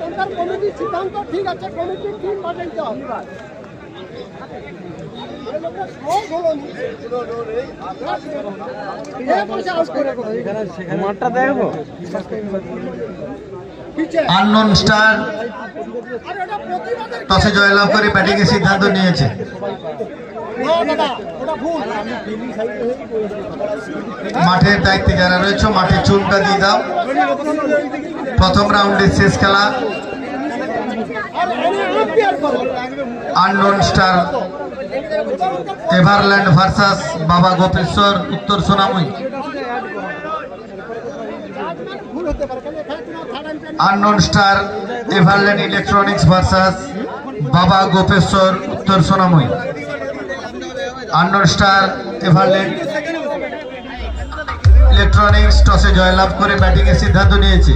কোনটার কমিটির সিদ্ধান্ত ঠিক আছে কমিটির টিম পাঠাইতে হবে। আননোন স্টার টসে জয়লাভ করে ব্যাটিং এর সিদ্ধান্ত নিয়েছে। মাঠের দায়িত্বে যারা রয়েছে মাঠে চুলটা দিয়ে দাও। প্রথম রাউন্ডের শেষ খেলা। Unknown star Everland versus Baba Gopeshwar Uttar Sonamui. Unknown star Everland electronics versus Baba Gopeshwar Uttar Sonamui. Unknown star Everland electronics টসে জয়লাভ করে ব্যাটিংয়ের সিদ্ধান্ত নিয়েছে।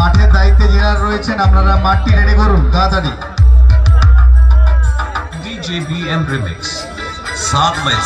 মাঠের দায়িত্বে যারা রয়েছেন আপনারা মাঠটি রেডি করুন তাড়াতাড়ি DJBM Remix. Saat में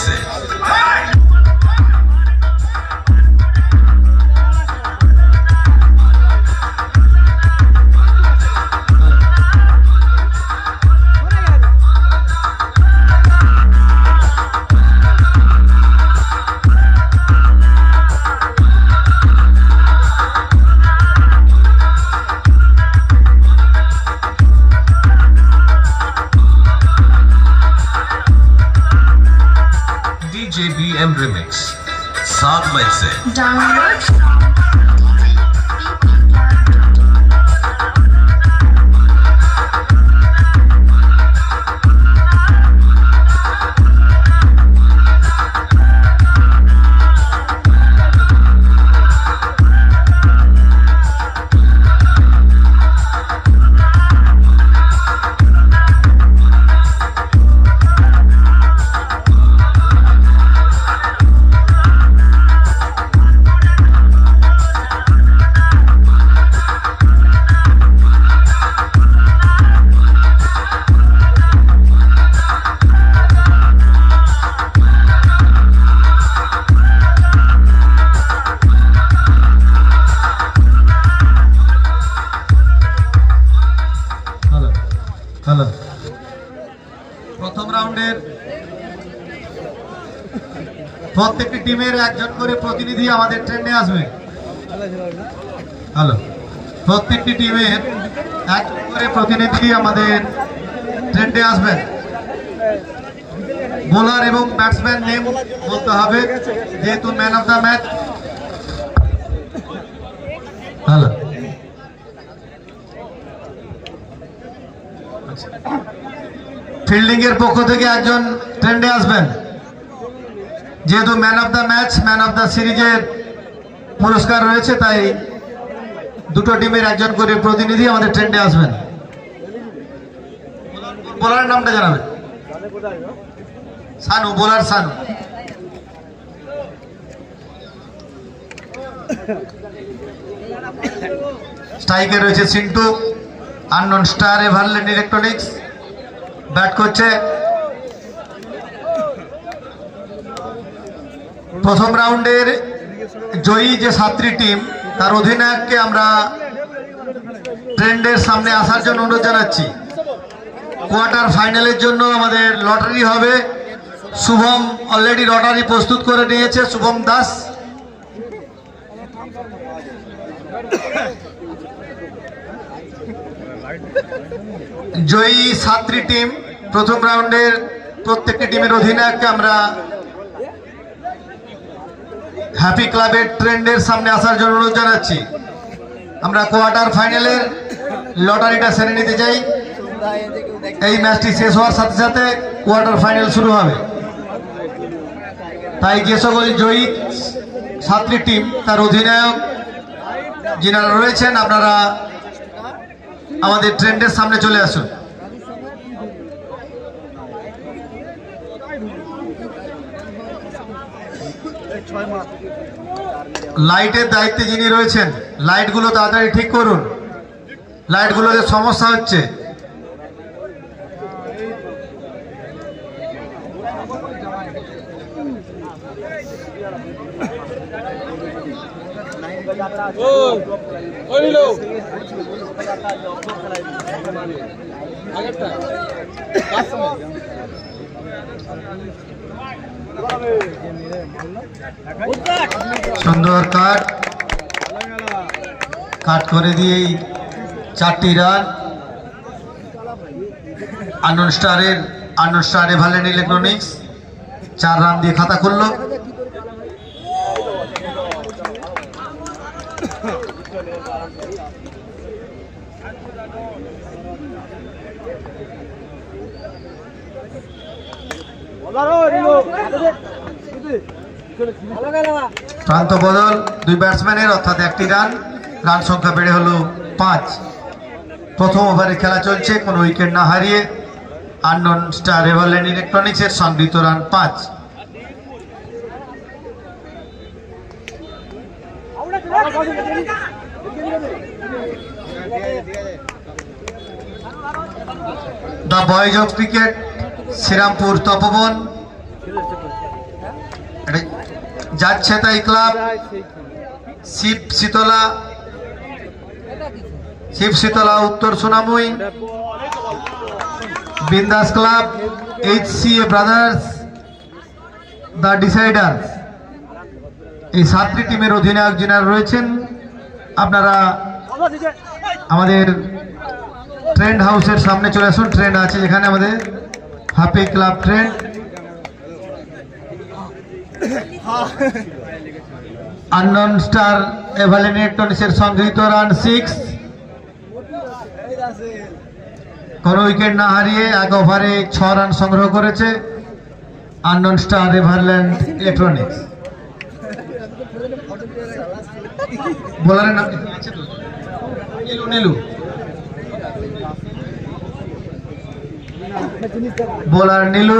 প্রত্যেকটি টিমের একজন করে প্রতিনিধি আমাদের ট্রেন্ডে আসবে। হ্যালো। প্রত্যেকটি টিমের একজন করে প্রতিনিধি আমাদের ট্রেন্ডে আসবেন বোলার এবং ব্যাটসম্যান নেম বলতে হবে, যেহেতু man of the match hello. Fielding এর পক্ষ থেকে একজন ট্রেন্ডে আসবেন। যেহেতু man of the match, man of the সিরিজের পুরস্কার রয়েছে, তাই দুটো টিমের একজন করে প্রতিনিধি আমাদের ট্রেন্ডে আসবেন। বোলারের নামটা জানাবেন। সানু, বোলার সানু। স্ট্রাইকে রয়েছে Sintu. Unknown star Everland electronics. Bat করছে প্রথম রাউন্ডের জয়ী যে সাতটি টিম, তার অধিনায়ককে আমরা ট্রেন্ডের সামনে আসার জন্য অনুরোধ জানাচ্ছি। কোয়ার্টার ফাইনালের জন্য আমাদের লটারি হবে। শুভম অলরেডি লটারি প্রস্তুত করে নিয়েছে, শুভম দাস। জয়ী সাতটি টিম, প্রথম রাউন্ডের প্রত্যেকটি টিমের অধিনায়ককে আমরা হ্যাপি ক্লাবের ট্রেন্ডের সামনে আসার জন্য অনুরোধ জানাচ্ছি। আমরা কোয়ার্টার ফাইনালের লটারিটা সেরে নিতে চাই। এই ম্যাচটি শেষ হওয়ার সাথে সাথে কোয়ার্টার ফাইনাল শুরু হবে। তাই যে সকল জয়ী সাতটি টিম, তার অধিনায়ক যিনারা রয়েছেন, আপনারা আমাদের ট্রেন্ডের সামনে চলে আসুন। লাইটের দায়িত্বে যিনি রয়েছেন লাইটগুলো তাড়াতাড়ি ঠিক করুন। লাইটগুলোতে সমস্যা হচ্ছে। সুন্দর কাট কাট করে দিয়েই চারটি রান। আনন্দ স্টারের আনন্দ স্টার ইলেকট্রনিক্স। চার রান দিয়ে খাতা খুললো। প্রান্ত বদল, দুই ব্যাটসম্যানের অর্থাৎ একটি রান রান সংখ্যা বেড়ে হলো পাঁচ। প্রথম ওভারে খেলা চলছে, কোনো উইকেট না হারিয়ে আননন স্টার এভারল্যান্ড ইলেকট্রনিক্সের সংগৃহীত রান পাঁচ। The boys of cricket Srirampur Tapoban. Jachhe Tai club, Shiv Shitala Shiv Shitala Uttar Sonamui, Bindaas club H C A brothers the deciders. এই সাতটি টিমের অধিনায়ক যিনারা রয়েছেন, আপনারা আমাদের ট্রেন্ড হাউসের সামনে চলে আসুন। ট্রেন্ড আছে যেখানে আমাদের happy club trend unknown star Everland ইলেকট্রনিক্সের সংগৃহীত রান সিক্স। কোন উইকেট না হারিয়ে এক ওভারে ছ রান সংগ্রহ করেছে আননন স্টার এভারল্যান্ড ইলেকট্রনিক্স বোলারের নাম বোলার নীলু।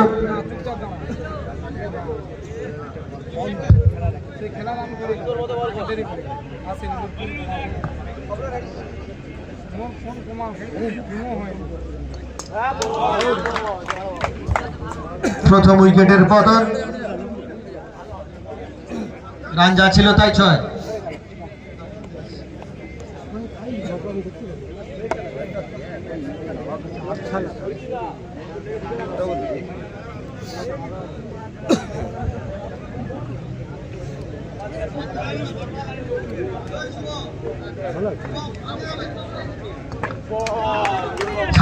প্রথম উইকেটের পতন। রান যা ছিল তাই ছয়।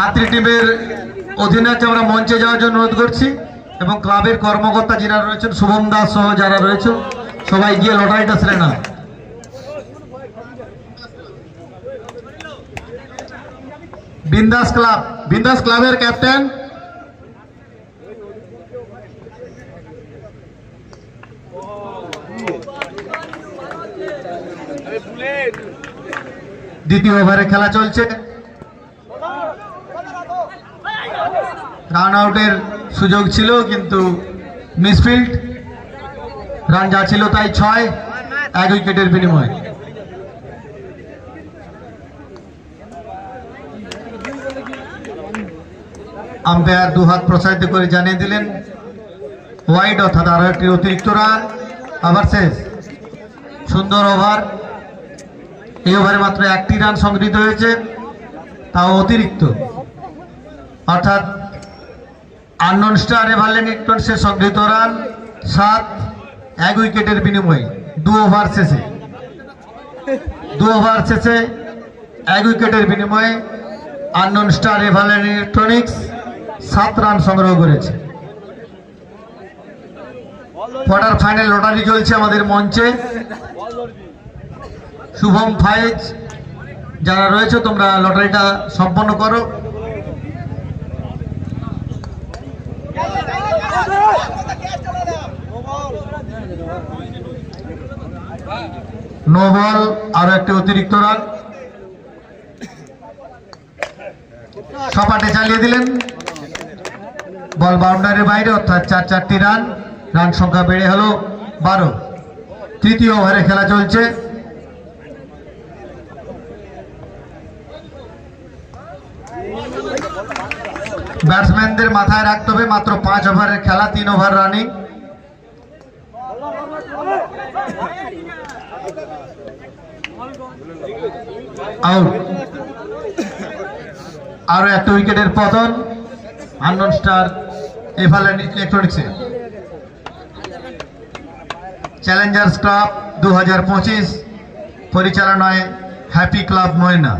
ছাত্রী টিমের অধিনায়ককে আমরা মঞ্চে যাওয়ার জন্য অনুরোধ করছি এবং ক্লাবের কর্মকর্তা যারা রয়েছেন, শুভম দাস সহ যারা রয়েছেন, সবাই গিয়ে লটারিটা সেরে না বিন্দাস ক্লাব, বিন্দাস ক্লাবের ক্যাপ্টেন। দ্বিতীয় ওভারে খেলা চলছে। রান আউটের সুযোগ ছিল, কিন্তু মিসফিল্ড রান যা ছিল তাই ছয়, এক উইকেটের বিনিময়ে। আম্পায়ার দু হাত প্রসারিত করে জানিয়ে দিলেন ওয়াইড অর্থাৎ আরও একটি অতিরিক্ত রান আবার শেষ। সুন্দর ওভার এই ওভারে মাত্র একটি রান সংগৃহীত হয়েছে, তাও অতিরিক্ত। অর্থাৎ আননন স্টার এভারলেন ইলেকট্রনিক্সের সংগৃহীত রান, সাত, এক উইকেটের বিনিময়ে, দু ওভার শেষে। দু ওভার শেষে এক উইকেটের বিনিময়ে আননন স্টার এভারলেন ইলেকট্রনিক্স, সাত রান সংগ্রহ করেছে। কোয়ার্টার ফাইনাল লটারি চলছে আমাদের মঞ্চে। শুভম ফাইজ যারা রয়েছে, তোমরা লটারিটা সম্পন্ন করো। নো বল আরও একটি অতিরিক্ত রান। সপাটে চালিয়ে দিলেন। বল বাউন্ডারির বাইরে, অর্থাৎ চার চারটি রান। রান সংখ্যা বেড়ে হলো বারো। তৃতীয় ওভারে খেলা চলছে। ব্যাটসম্যানদের মাথায় রাখতে হবে মাত্র পাঁচ ওভারের খেলা, তিন ওভার রানিং। আরও একটা উইকেটের পতন। আনন স্টার এভালেন ইলেকট্রনিক্সে চ্যালেঞ্জার্স ক্লাব দু হাজার পঁচিশ পরিচালনায় হ্যাপি ক্লাব ময়না।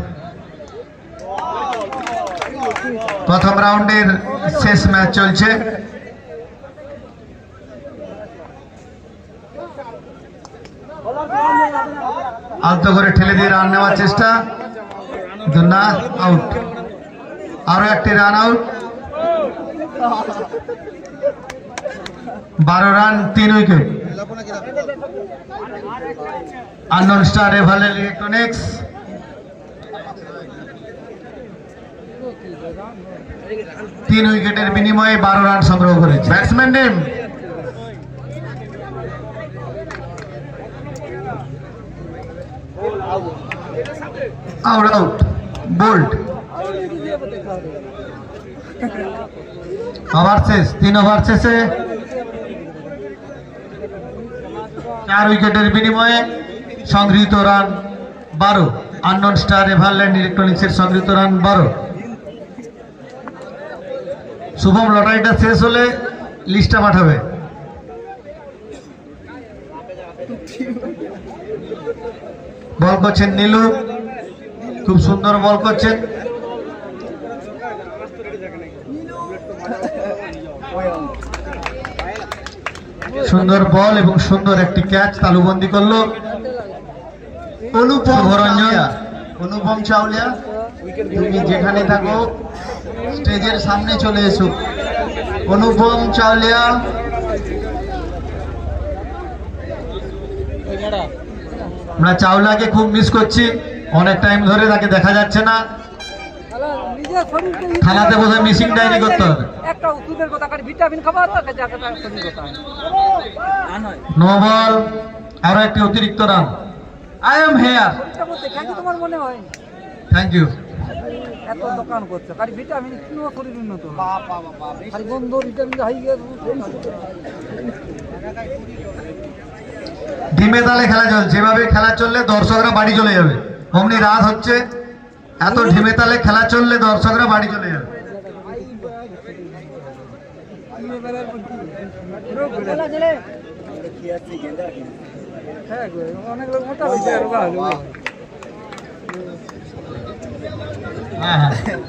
প্রথম রাউন্ডের শেষ ম্যাচ চলছে। আলতো করে ঠেলে দিয়ে রান নেওয়ার চেষ্টা। কিন্তু না আউট আরও একটি রান আউট বারো রান তিন উইকেট আনন স্টার এভালেল ইলেকট্রনিক্স তিন উইকেটের বিনিময়ে বারো রান সংগ্রহ করেছে। Batsman name out out bowled over শেষ তিন ওভার শেষে চার উইকেটের বিনিময়ে সংগৃহীত রান বারো। আননন স্টার এভারল্যান্ড ইলেকট্রনিক্সের সংগৃহীত রান বারো। শুভম লটারিটা শেষ হলে লিস্টটা পাঠাবে। বল করছেন নীলু। খুব সুন্দর বল করছেন সুন্দর বল এবং সুন্দর একটি ক্যাচ তালুবন্দি করল। অনুপম অনুপম চাউলিয়া তুমি যেখানে থাকো স্টেজের সামনে চলে এসো। অনুপম চাউলিয়া। আমরা চাওলাকে খুব মিস করছি। অনেক টাইম ধরে তাকে দেখা যাচ্ছে না। থানাতে বোধহয় মিসিং ডায়েরি করতে হবে। একটা ওষুধের কথা কাটি ভিটামিন খাবার তো একটা জায়গাটা শরীর কথা নো বল আরও একটি অতিরিক্ত রান। আই এম হেয়ার মনে হয়? থ্যাংক ইউ এত দোকান করছে কারি ভিটামিন শরীর উন্নত ভিটামিন হাই ধিমে তালে খেলা চলছে এভাবে খেলা চললে দর্শকরা বাড়ি চলে যাবে। অমনি রাত হচ্ছে এত ধিমে তালে খেলা চললে দর্শকরা বাড়ি চলে যাবে হ্যাঁ। হ্যাঁ।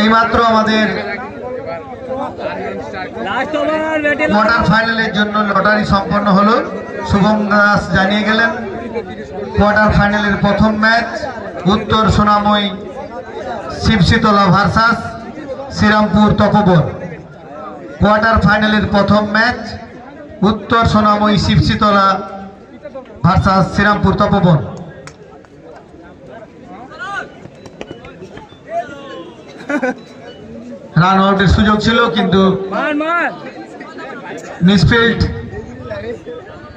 এইমাত্র আমাদের কোয়ার্টার ফাইনালের জন্য লটারি সম্পন্ন হলো। শুভম দাস জানিয়ে গেলেন কোয়ার্টার ফাইনালের প্রথম match, Uttar Sonamoy, Shivshitala versus, Srirampur Tapoban. Quarter ফাইনালের প্রথম match Uttar Sonamoy Shivshitala versus Srirampur Tapoban. Run আউটের সুযোগ ছিল কিন্তু মিসফিল্ড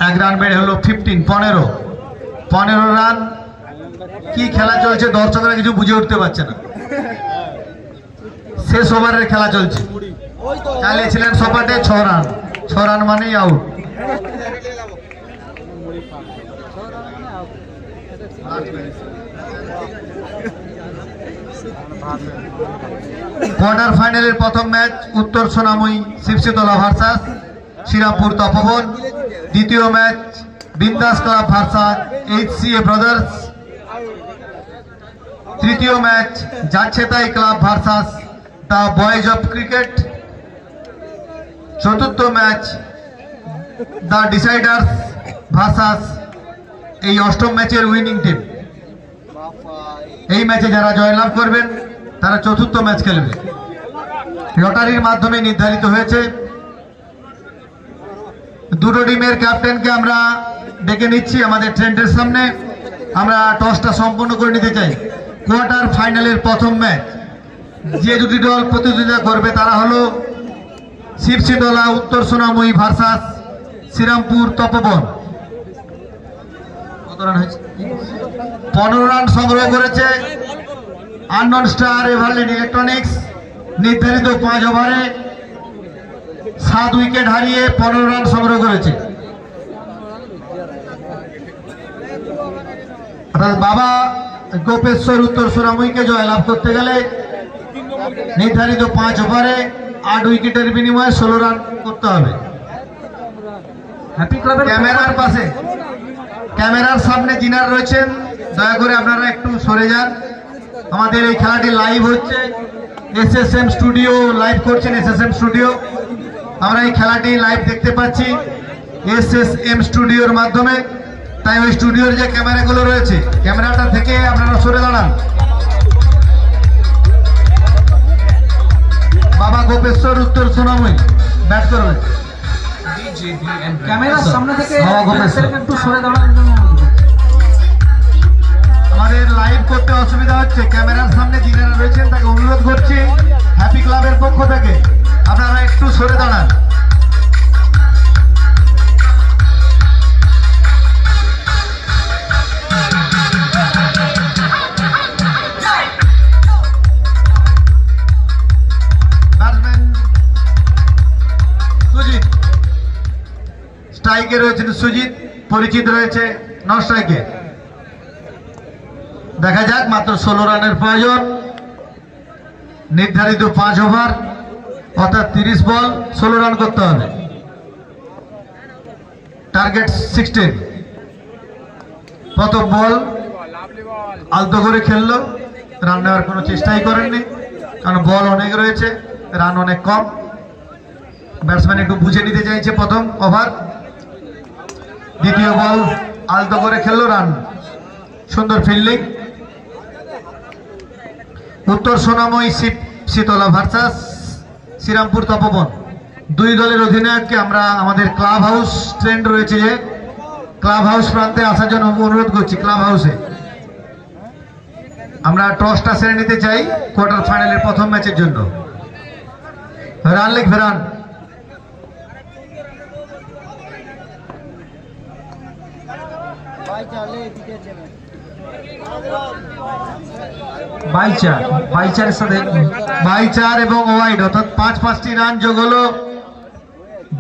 এক রান বেড়ে হলো ফিফটিন পনেরো। পনেরো রান কি খেলা চলছে দর্শকরা কিছু বুঝে উঠতে পারছে না। শেষ ওভারের খেলা চলছে। চালিয়েছিলেন সপাটে ছ রান ছ রান মানেই আউট কোয়ার্টার ফাইনালের প্রথম ম্যাচ উত্তর সোনাময়ী, শিবশীতলা ভার্সাস শ্রীরামপুর তপবন। দ্বিতীয় match Bindaas club versus H C A brothers তৃতীয় match Jachhetai club versus the boys of cricket চতুর্থ ম্যাচ দ্য ডিসাইডার্স ভার্সাস এই অষ্টম ম্যাচের উইনিং টিম এই ম্যাচে যারা জয়লাভ করবেন, তারা চতুর্থ ম্যাচ খেলবে। লটারির মাধ্যমে নির্ধারিত হয়েছে, দুটো টিমের ক্যাপ্টেনকে আমরা ডেকে নিচ্ছি আমাদের ট্রেন্ডের সামনে। আমরা টসটা সম্পন্ন করে নিতে চাই। কোয়ার্টার ফাইনালের প্রথম ম্যাচ যে দুটি দল প্রতিযোগিতা করবে তারা হলো শিবশীতলা উত্তর সোনাময়ী ভার্সাস, শ্রীরামপুর তপবন। পনেরো রান সংগ্রহ করেছে আনন স্টার এভারলিন ইলেকট্রনিক্স। নির্ধারিত পাঁচ ওভারে সাত উইকেট হারিয়ে পনেরো রান সংগ্রহ করেছে। বাবা গোপেশ্বর, উত্তর সোনামুইকে জয়লাভ করতে গেলে নির্ধারিত পাঁচ ওভারে আট উইকেটের বিনিময়ে ষোলো রান করতে হবে। ক্যামেরার পাশে। ক্যামেরার সামনে যিনার রয়েছেন দয়া করে আপনারা একটু সরে যান। আমাদের এই খেলাটি লাইভ হচ্ছে। S S M studio live করছেন এস এস এম স্টুডিও আমরা এই খেলাটি লাইভ দেখতে পাচ্ছি এস এস এম স্টুডিওর মাধ্যমে। তাই ওই স্টুডিওর যে ক্যামেরাগুলো রয়েছে ক্যামেরাটা থেকে আপনারা সরে দাঁড়ান। বাবা গোপেশ্বর উত্তর সোনাময়। ব্যাট করবে। ক্যামেরার সামনে থেকে গোপেশ্বর। একটু সরে আমাদের লাইভ করতে অসুবিধা হচ্ছে। ক্যামেরার সামনে যিনারা রয়েছেন তাকে অনুরোধ করছি হ্যাপি ক্লাবের পক্ষ থেকে। আপনারা একটু সরে দাঁড়ান। স্ট্রাইকে রয়েছেন সুজিত, পরিচিত রয়েছে নন দেখা যাক, মাত্র ষোলো রানের প্রয়োজন। নির্ধারিত পাঁচ ওভার, অর্থাৎ তিরিশ বল, ষোলো রান করতে হবে। Target sixteen. প্রথম বল আলতো করে খেললো, রান নেওয়ার কোনো চেষ্টাই করেননি, কারণ বল অনেক রয়েছে, রান অনেক কম। ব্যাটসম্যান একটু বুঝে নিতে চাইছে প্রথম ওভার। দ্বিতীয় বল আলতো করে খেললো রান। সুন্দর ফিল্ডিং। উত্তর সোনাময় শীতলা ভার্সাস, শ্রীরামপুর তপবন। দুই দলের অধিনায়ককে আমরা আমাদের ক্লাব হাউস ট্রেন্ড রয়েছে যে ক্লাব হাউস প্রান্তে আসার জন্য অনুরোধ করছি ক্লাব হাউসে আমরা টসটা সেরে নিতে চাই কোয়ার্টার ফাইনালের প্রথম ম্যাচের জন্য। রান লিখবে রান বাইচার বাইচারের সাথে বাইচার এবং ওয়াইড অর্থাৎ পাঁচ পাঁচটি রান যোগ হলো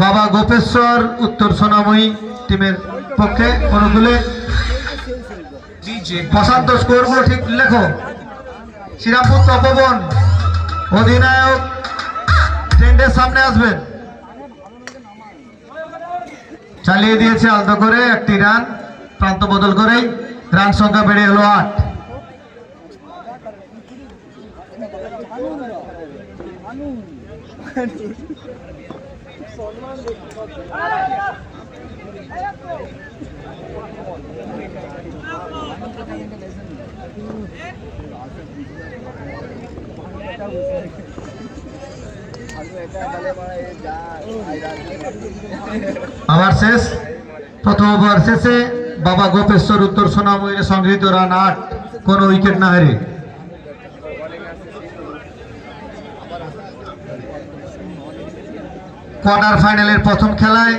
বাবা গোপেশ্বর উত্তর সোনাময়ী টিমের পক্ষে অনুকূলে প্রশান্ত স্কোরগুলো ঠিক লেখো। শ্রীরামপুর তপবন অধিনায়ক ট্রেন্ডের সামনে আসবেন। চালিয়ে দিয়েছে আলতো করে একটি রান। প্রান্ত বদল করেই রান সংখ্যা বেড়ে হলো আট। আবার শেষ প্রথম ওভার শেষে বাবা গোপেশ্বর উত্তর সোনাময়ীর সংগৃহীত রান আট, কোন উইকেট না হারে। কোয়ার্টার ফাইনালের প্রথম খেলায়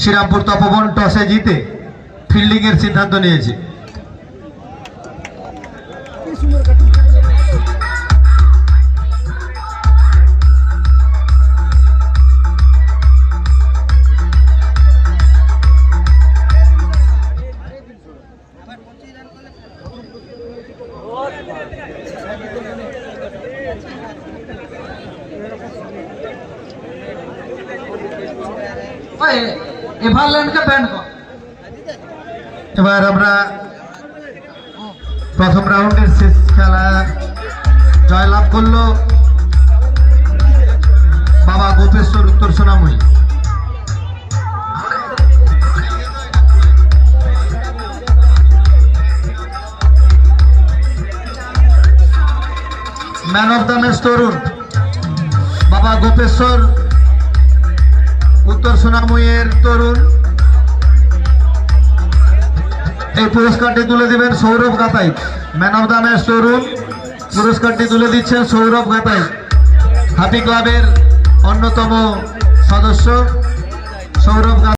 শ্রীরামপুর তপবন টসে জিতে ফিল্ডিংয়ের সিদ্ধান্ত নিয়েছে। জয়লাভ করল Baba Gopeshwar Uttar Sonamoyi. Man of the match Tarun. Baba Gopeshwar Uttar সোনাময়ীর Tarun. এই পুরস্কারটি তুলে দিবেন Sourav Gatai man of the match Tarun. পুরস্কারটি তুলে দিচ্ছেন সৌরভ গাতাই। হাতি ক্লাবের অন্যতম সদস্য সৌরভ